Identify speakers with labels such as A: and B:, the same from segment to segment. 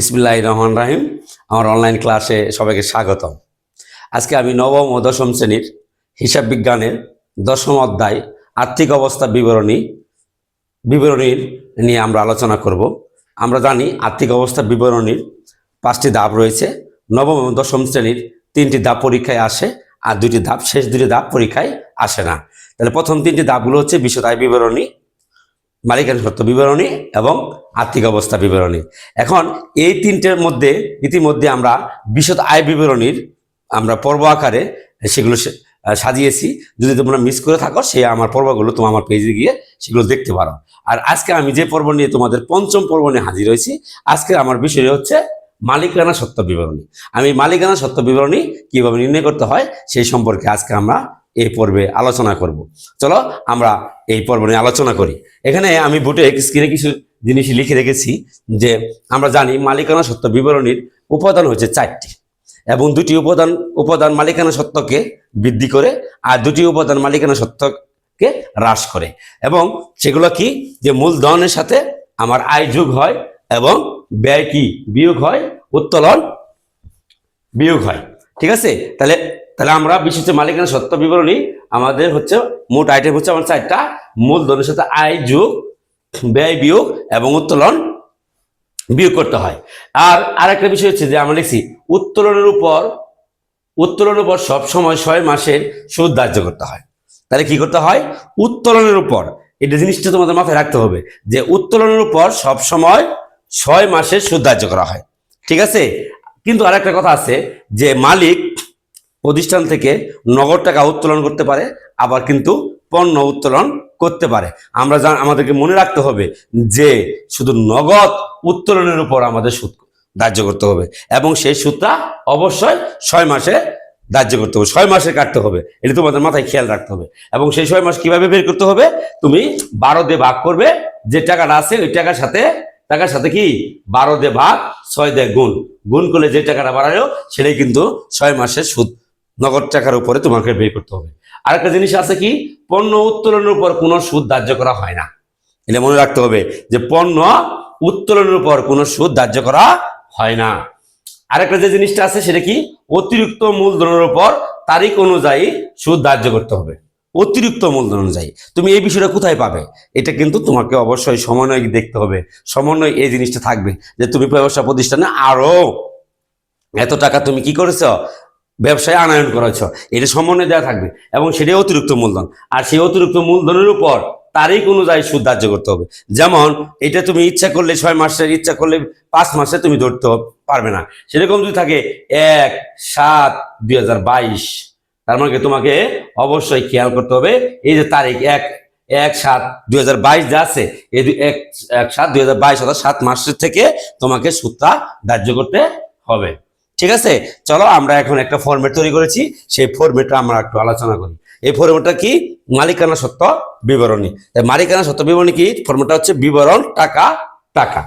A: ইসমিল্লাহ রহমান রাহিম। আমার অনলাইন ক্লাসে সবাইকে স্বাগতম। আজকে আমি নবম ও দশম শ্রেণির হিসাব বিজ্ঞানের দশম অধ্যায় আর্থিক অবস্থা বিবরণী বিবরণীর নিয়ে আমরা আলোচনা করব। আমরা জানি আর্থিক অবস্থা বিবরণীর পাঁচটি ধাপ রয়েছে। নবম এবং দশম শ্রেণির তিনটি ধাপ পরীক্ষায় আসে আর দুটি ধাপ শেষ দুটি ধাপ পরীক্ষায় আসে না। তাহলে প্রথম তিনটি ধাপগুলো হচ্ছে বিশদ বিবরণী মালিকানা সত্ত্ব বিবরণী এবং আর্থিক অবস্থা বিবরণী। এখন এই তিনটের মধ্যে ইতিমধ্যে আমরা বিশদ আয় বিবরণীর আমরা পর্ব আকারে সেগুলো সাজিয়েছি। যদি তোমরা মিস করে থাকো, সে আমার পর্বগুলো তোমার আমার পেজে গিয়ে সেগুলো দেখতে পারো। আর আজকে আমি যে পর্ব নিয়ে তোমাদের পঞ্চম পর্ব নিয়ে হাজির হয়েছি আজকে আমার বিষয় হচ্ছে মালিকানা সত্ত্ব বিবরণী। আমি মালিকানা সত্ত্ব বিবরণী কীভাবে নির্ণয় করতে হয়, সেই সম্পর্কে আজকে আমরা এই পর্বে আলোচনা করব। চলো আমরা এই পর্ব নিয়ে আলোচনা করি। এখানে আমি বুটে স্ক্রিনে কিছু জিনিস লিখে রেখেছি যে আমরা জানি মালিকানা সত্ত্ব বিবরণীর উপাদান হচ্ছে চারটি এবং দুটি উপাদান উপাদান মালিকানা সত্ত্বকে বৃদ্ধি করে আর দুটি উপাদান মালিকানা সত্ত্বকে হ্রাস করে এবং সেগুলো কি? যে মূলধনের সাথে আমার আয় যোগ হয় এবং ব্যয় কি? বিয়োগ হয়, উত্তোলন বিয়োগ হয়। ঠিক আছে? তাহলে তাহলে আমরা বিশেষ মালিকানা সত্ত্ব বিবরণী আমাদের হচ্ছে মোট আইটেম হচ্ছে আমার চারটা। মূলধনের সাথে আয় যোগ, ব্যয় বিয়োগ এবং উত্তোলন বিয়োগ করতে হয়। আর আরেকটা বিষয় হচ্ছে যে আমরা লিখছি, উত্তোলনের উপর উত্তোলনের উপর সবসময় ছয় মাসের সুদ ধার্য করতে হয়। তাহলে কি করতে হয়? উত্তোলনের উপর। এটা জিনিসটা তোমাদের মাথায় রাখতে হবে যে উত্তোলনের উপর সবসময় ছয় মাসের সুদ ধার্য করা হয়। ঠিক আছে? কিন্তু আরেকটা কথা আছে যে মালিক প্রতিষ্ঠান থেকে নগদ টাকা উত্তোলন করতে পারে, আবার কিন্তু পণ্য উত্তোলন করতে পারে। আমরা আমাদেরকে মনে রাখতে হবে যে শুধু নগদ উত্তোলনের উপর আমাদের সুদ ধার্য করতে হবে, এবং সেই সুদটা অবশ্যই ছয় মাসে ধার্য করতে হবে, ছয় মাসে কাটতে হবে, এটা তোমাদের মাথায় খেয়াল রাখতে হবে। এবং সেই ছয় মাস কীভাবে বের করতে হবে? তুমি বারো দিয়ে ভাগ করবে, যে টাকাটা আছে ওই টাকার সাথে টাকার সাথে কি? বারো দিয়ে ভাগ ছয় দিয়ে গুণ। গুণ করলে যে টাকাটা বাড়ালো, সেটাই কিন্তু ছয় মাসের সুদ নগদ টাকার উপরে তোমাকে বের করতে হবে। আরেকটা জিনিস আছে কি? পণ্য উত্তোলনের উপর কোনো সুদ ধার্য করা হয় না। এটা মনে রাখতে হবে যে পণ্য উত্তোলনের উপর কোনো সুদ ধার্য করা হয় না। আরেকটা যে জিনিসটা আছে সেটা কি? অতিরিক্ত মূলধনের উপর তারিখ অনুযায়ী সুদ ধার্য করতে হবে। অতিরিক্ত মূলধন অনুযায়ী। তুমি এই বিষয়টা কোথায় পাবে? এটা কিন্তু তোমাকে অবশ্যই সমন্বয় দেখতে হবে। সমন্বয় এই জিনিসটা থাকবে যে তুমি ব্যবসা প্রতিষ্ঠানে আরও এত টাকা তুমি কি করেছ? ব্যবসায় আনায়ন করেছ। এটা সমন্বয় দেওয়া থাকবে এবং সেটাই অতিরিক্ত মূলধন। আর সেই অতিরিক্ত মূলধনের উপর তারিখ অনুযায়ী সুদ ধার্য করতে হবে। যেমন, এটা তুমি ইচ্ছা করলে ছয় মাসের, ইচ্ছা করলে পাঁচ মাসে তুমি ধরতে পারবে না। সেরকম যদি থাকে, এক, সাত, দুই তার মানে তোমাকে অবশ্যই খেয়াল করতে হবে, এই যে তারিখ, এক এক, সাত, দুই হাজার বাইশ যা আছে, এই এক এক, সাত, দুই হাজার বাইশ অর্থাৎ সাত মাসের থেকে তোমাকে সুদটা ধার্য করতে হবে। ঠিক আছে? চলো আমরা এখন একটা ফরম্যাট তৈরি করেছি। সেই ফরম্যাটটা আমরা একটু আলোচনা করি। এই ফরম্যাটটা কি? মালিকানা সত্ত্ব বিবরণী। মালিকানা সত্ত্ব বিবরণী কি? ফরম্যাটটা হচ্ছে বিবরণ, টাকা টাকা।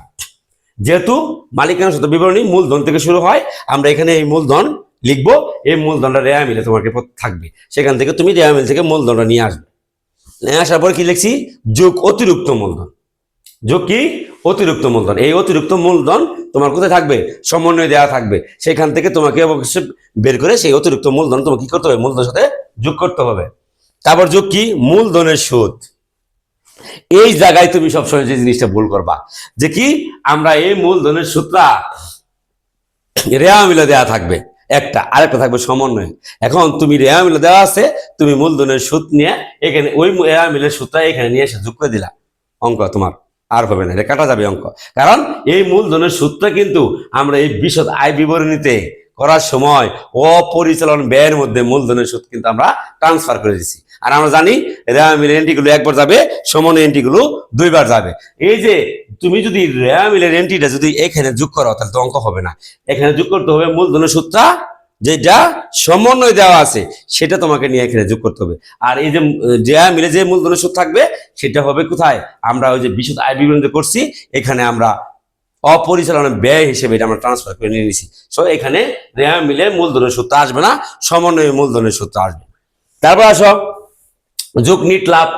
A: যেহেতু মালিকানা সত্ত্ব বিবরণী মূলধন থেকে শুরু হয়, আমরা এখানে এই মূলধন লিখব। এই মূলধনটা রেয়া মিলে তোমাকে থাকবে। সেখান থেকে তুমি রেয়া মিল থেকে মূলধনটা নিয়ে আসবে। নিয়ে আসার পর কি লিখছি? যোগ অতিরিক্ত মূলধন। যোগ অতিরিক্ত মূলধন। এই অতিরিক্ত মূলধন তোমার কোথায় থাকবে? সমন্বয় দেওয়া থাকবে। সেখান থেকে তোমাকে অবশ্যই বের করে সেই অতিরিক্ত মূলধন তোমাকে কি করতে হবে? মূলধনের সাথে যোগ করতে হবে। তারপর যোগ কি? মূলধনের সুদ। এই জায়গায় তুমি সবসময় যে জিনিসটা ভুল করবা, যে কি? আমরা এই মূলধনের সুদটা রেয়া মিলে দেওয়া থাকবে। একটা, আরেকটা থাকবে সমন্বয়। এখন তুমি রেয়া মিলে দেওয়া আছে, তুমি মূলধনের সুদ নিয়ে এখানে ওই রেয়া মিলের সুদটা এখানে নিয়ে এসে যোগ করে দিলা। অঙ্ক তোমার। আর হবে না, এটা কাটা যাবে অঙ্ক। কারণ এই মূলধনের সুদটা কিন্তু আমরা এই বিশদ আয় বিবরণীতে করার সময় অপরিচালন ব্যয়ের মধ্যে মূলধনের সুদ কিন্তু আমরা ট্রান্সফার করে দিচ্ছি আর আমরা জানি রেয়া মিলের এন্ট্রিগুলো একবার যাবে সমন্বয় এন্ট্রিগুলো দুইবার যাবে। এই যে তুমি যদি রেয়া মিলের এন্ট্রিটা যদি এখানে যোগ করো, তাহলে তো অঙ্ক হবে না। এখানে যোগ করতে হবে মূলধনের সুদটা যেটা সমন্বয় দেওয়া আছে, সেটা তোমাকে নিয়ে এখানে যোগ করতে হবে। আর এই যে রেয়া মিলে যে মূলধনের সুদ থাকবে, সেটা হবে কোথায়? আমরা ওই যে বিশুদ্ধ আয় বিবরণী করছি, এখানে আমরা অপরিচালনা ব্যয় হিসেবে এটা আমরা ট্রান্সফার করে নিয়ে নিছি। সো এখানে রেয়া মিলে মূলধনের সূত্র আসবে না, সমন্বয় মূলধনের সূত্র আসবে। তারপর আসো, যোগ নিট লাভ।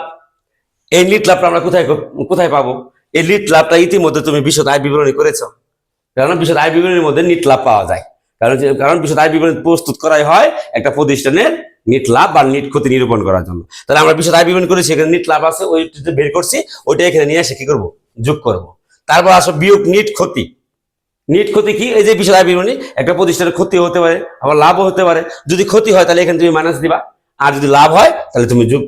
A: এই নিট লাভটা আমরা কোথায় কোথায় পাবো? এই নিট লাভটা ইতিমধ্যে তুমি বিশদ আয় বিবরণী করেছ। কারণ বিশদ আয় বিবরণীর মধ্যে নিট লাভ পাওয়া যায়। কারণ কারণ বিশদ আয় বিবরণী প্রস্তুত করাই হয় একটা প্রতিষ্ঠানের নিট লাভ বা নিট ক্ষতি নিরূপণ করার জন্য। তাহলে আমরা বিশদ আয় বিবরণী করি, সেখানে নিট লাভ আছে ওইটা বের করছি, ওইটা এখানে নিয়ে এসে কি করব? যোগ করব। তারপর আসো বিয়োগ নিট ক্ষতি। নিট ক্ষতি কি? এই যে বিশদ আয় বিবরণী একটা প্রতিষ্ঠানের ক্ষতি হতে পারে, আবার লাভও হতে পারে। যদি ক্ষতি হয়, তাহলে এখানে তুমি মাইনাস দিবা। আর যদি লাভ হয়, তাহলে তুমি যোগ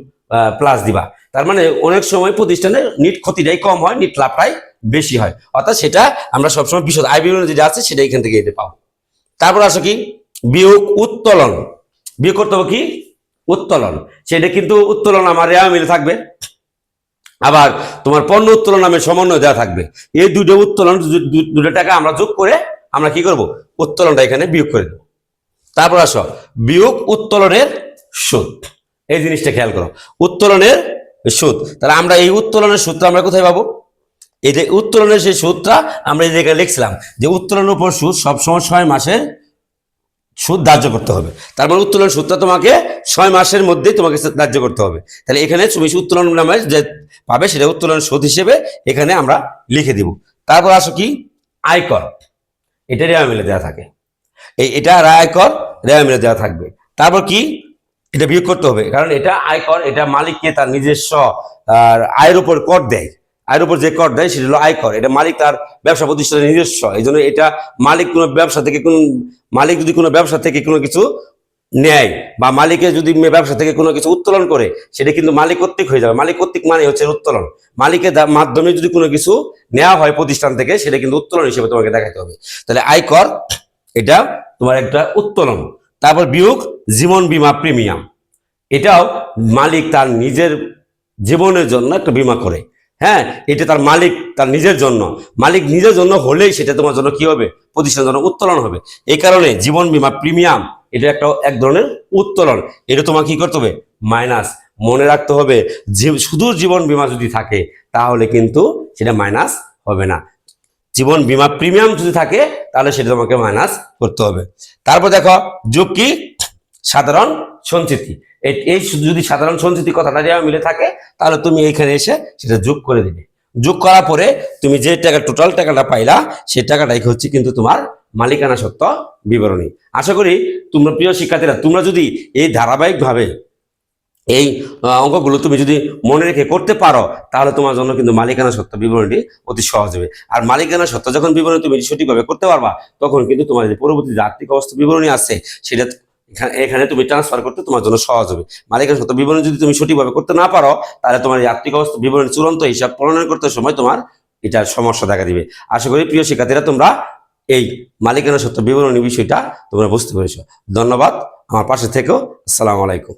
A: প্লাস দিবা। তার মানে অনেক সময় প্রতিষ্ঠানের নিট ক্ষতিটাই কম হয়, নিট লাভটাই বেশি হয়। অর্থাৎ সেটা আমরা সবসময় বিশদ আয় বিবরণী যেটা আছে, সেটা এখান থেকে এতে পাবো। তারপর আসো কি? বিয়োগ উত্তোলন। বিয়োগ করতে হবে কি? উত্তোলন। সেটা কিন্তু উত্তোলন আমার রেওয়া মিলে থাকবে। আবার তোমার পণ্য উত্তোলন নামে সমন্বয় দেওয়া থাকবে। এই দুটো উত্তোলন দুটো টাকা আমরা যোগ করে আমরা কি করব? উত্তোলনটা এখানে বিয়োগ করে দেবো। তারপর আসো, বিয়োগ উত্তোলনের সুদ। এই জিনিসটা খেয়াল করো। উত্তোলনের সুদ। তাহলে আমরা এই উত্তোলনের সুদটা আমরা কোথায় পাবো? যে উত্তোলনের সেই সুদটা আমরা জায়গায় লিখছিলাম যে উত্তোলনের উপর সুদ সবসময় ছয় মাসের সুদ ধার্য করতে হবে। তার মানে উত্তোলন সুদটা তোমাকে ছয় মাসের মধ্যেই তোমাকে ধার্য করতে হবে। তাহলে এখানে তুমি উত্তোলন নামে যে পাবে সেটা উত্তোলন সুদ হিসেবে এখানে আমরা লিখে দিব। তারপর আসো কি? আয়কর। এটা রেওয়া মিলে দেওয়া থাকে। এই এটা আর আয়কর রেওয়া মিলে দেওয়া থাকবে। তারপর কি? এটা বিয়োগ করতে হবে। কারণ এটা আয়কর, এটা মালিককে তার নিজস্ব আর আয়ের উপর কর দেয়। আয়ের উপর যে কর দেয়, সেটা হলো আয়কর এটা মালিক তার ব্যবসা প্রতিষ্ঠানের নিজস্ব। এই জন্য এটা মালিক কোনো ব্যবসা থেকে কোন, মালিক যদি কোনো ব্যবসা থেকে কোনো কিছু নেয় বা মালিকের যদি ব্যবসা থেকে কোনো কিছু উত্তোলন করে, সেটা কিন্তু মালিক কর্তৃক হয়ে যাবে। মালিক কর্তৃক মানে হচ্ছে উত্তোলন। মালিকের মাধ্যমে যদি কোনো কিছু নেওয়া হয় প্রতিষ্ঠান থেকে, সেটা কিন্তু উত্তোলন হিসেবে তোমাকে দেখাতে হবে। তাহলে আয়কর এটা তোমার একটা উত্তোলন। তারপর বিয়োগ জীবন বীমা প্রিমিয়াম। এটাও মালিক তার নিজের জীবনের জন্য একটা বীমা করে। হ্যাঁ এটা তার মালিক, তার নিজের জন্য। মালিক নিজের জন্য হলেই সেটা তোমার জন্য কি হবে? প্রতিষ্ঠানের জন্য উত্তোলন হবে। এই কারণে জীবন বিমা প্রিমিয়াম, এটা একটা এক ধরনের উত্তোলন। এটা তোমাকে কি করতে হবে? মাইনাস। মনে রাখতে হবে যে শুধু জীবন বিমা যদি থাকে, তাহলে কিন্তু সেটা মাইনাস হবে না। জীবন বিমা প্রিমিয়াম যদি থাকে, তাহলে সেটা তোমাকে মাইনাস করতে হবে। তারপর দেখো যোগ কি সাধারণ সঞ্চিতি। এই- যদি সাধারণ সঞ্চিতি কথাটা দেওয়া মিলে থাকে, তাহলে তুমি এইখানে এসে সেটা যোগ করে দিবে যোগ করার পরে তুমি যে টাকা টোটাল টাকাটা পাইলা, সেই টাকাটাই হচ্ছে কিন্তু তোমার মালিকানা সত্ত্ব বিবরণী। আশা করি তোমরা প্রিয় শিক্ষার্থীরা, তোমরা যদি এই ধারাবাহিকভাবে এই অঙ্কগুলো তুমি যদি মনে রেখে করতে পারো, তাহলে তোমার জন্য কিন্তু মালিকানা সত্ত্ব বিবরণী অতি সহজ হবে। আর মালিকানা সত্ত্ব যখন বিবরণী তুমি সঠিকভাবে করতে পারবা, তখন কিন্তু তোমার যে পরবর্তী যে আর্থিক অবস্থা বিবরণী আছে, সেটা এখানে- তুমি ট্রান্সফার করতে তোমার জন্য সহজ হবে। মালিকের সত্য বিবরণী যদি তুমি সঠিকভাবে করতে না পারো, তাহলে তোমার এই আর্থিক অবস্থা, বিবরণ চূড়ান্ত হিসাব প্রণয়ন করতে সময় তোমার এটা সমস্যা দেখা দিবে। আশা করি প্রিয় শিক্ষার্থীরা, তোমরা এই মালিকানা সত্য বিবরণী বিষয়টা তোমরা বুঝতে পেরেছ। ধন্যবাদ। আমার পাশে থেকেও, আসসালামু আলাইকুম।